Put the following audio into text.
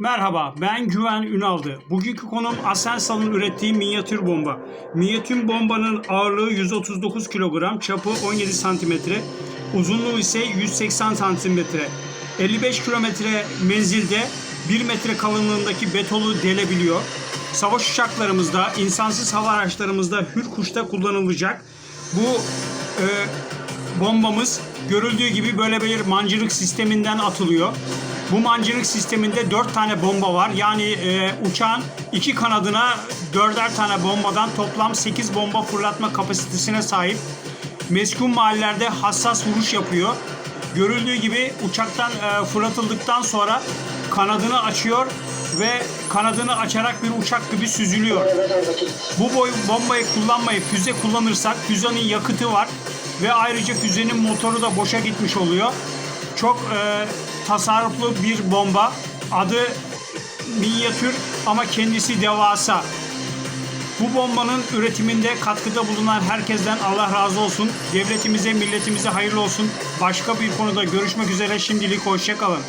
Merhaba, ben Güven Ünaldı. Bugünkü konum Aselsan'ın ürettiği minyatür bomba. Minyatür bombanın ağırlığı 139 kilogram, çapı 17 santimetre, uzunluğu ise 180 santimetre. 55 kilometre menzilde 1 metre kalınlığındaki betonu delebiliyor. Savaş uçaklarımızda, insansız hava araçlarımızda Hürkuş'ta kullanılacak. Bu e, bombamız görüldüğü gibi böyle bir mancınık sisteminden atılıyor. Bu mancınık sisteminde 4 tane bomba var. Yani e, uçağın iki kanadına dörder tane bombadan toplam 8 bomba fırlatma kapasitesine sahip. Meskun mahallelerde hassas vuruş yapıyor. Görüldüğü gibi uçaktan e, fırlatıldıktan sonra kanadını açıyor ve kanadını açarak bir uçak gibi süzülüyor. Bu boy bombayı kullanmayıp füze kullanırsak füzenin yakıtı var ve ayrıca füzenin motoru da boşa gitmiş oluyor. Çok e, tasarruflu bir bomba. Adı minyatür ama kendisi devasa. Bu bombanın üretiminde katkıda bulunan herkesten Allah razı olsun. Devletimize, milletimize hayırlı olsun. Başka bir konuda görüşmek üzere. Şimdilik hoşçakalın.